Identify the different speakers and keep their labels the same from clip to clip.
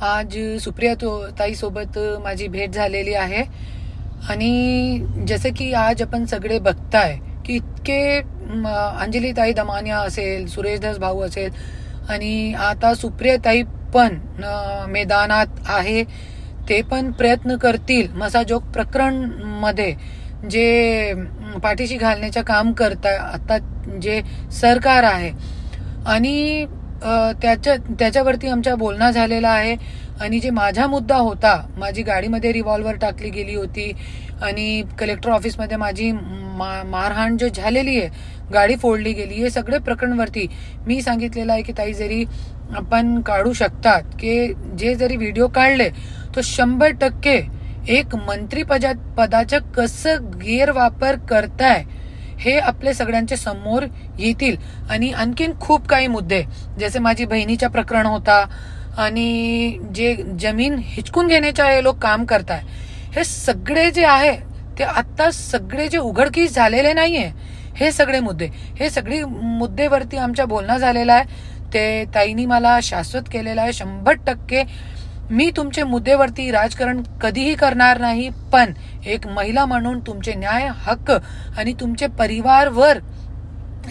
Speaker 1: आज सुप्रिया तो ताईसोबत माझी भेट झालेली आहे. आणि जसं की आज आपण सगळे बघताय की इतके अंजली ताई दमानिया असेल सुरेशदास भाऊ असेल आणि आता सुप्रिया ताई पण मैदानात आहे ते पण प्रयत्न करतील. मसाजोग प्रकरणमध्ये जे पाठीशी घालण्याचं काम करता आता जे सरकार आहे. आणि त्याच्या त्याच्यावरती आमच्या बोलणं झालेला आहे. आणि जे माझा मुद्दा होता माझी गाडीमध्ये रिव्हॉल्वर टाकली गेली होती आणि कलेक्टर ऑफिसमध्ये माझी मा- मारहाण जे झालेली आहे गाडी फोडली गेली हे सगळे प्रकरणवरती मी सांगितलेलं आहे की ताई जरी आपण काढू शकतात की जे जरी व्हिडिओ काढले तो शंभर टक्के एक मंत्री पदा पदाचं कसं गैरवापर करताय हे आपल्या सगळ्यांच्या समोर येतील. आणि आणखीन खूप काही मुद्दे. जसे माझी बहिणीचा प्रकरण होता आणि जे जमीन हिचकून घेण्याच्या हे लोक काम करताय. हे सगळे जे आहे ते आत्ता सगळे जे उघडकीस झालेले नाहीये. हे सगळे मुद्दे. हे सगळी मुद्देवरती आमच्या बोलणं झालेलं आहे. ते ताईनी मला शाश्वत केलेलं आहे. शंभर टक्के मी तुमचे मुद्देवरती राजकारण कधीही करणार नाही पण एक महिला म्हणून तुमचे न्याय हक्क आणि तुमचे परिवारवर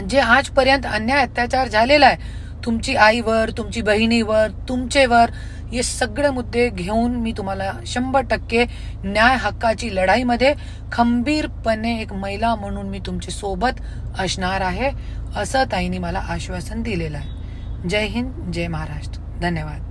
Speaker 1: जे आजपर्यंत अन्याय अत्याचार झालेला आहे तुमची आईवर तुमची बहिणीवर तुमचेवर हे सगळे मुद्दे घेऊन मी तुम्हाला शंभर टक्के न्याय हक्काची लढाईमध्ये खंबीरपणे एक महिला म्हणून मी तुमच्यासोबत असणार आहे असं ताईंनी मला आश्वासन दिलेलं आहे. जय हिंद जय महाराष्ट्र. धन्यवाद.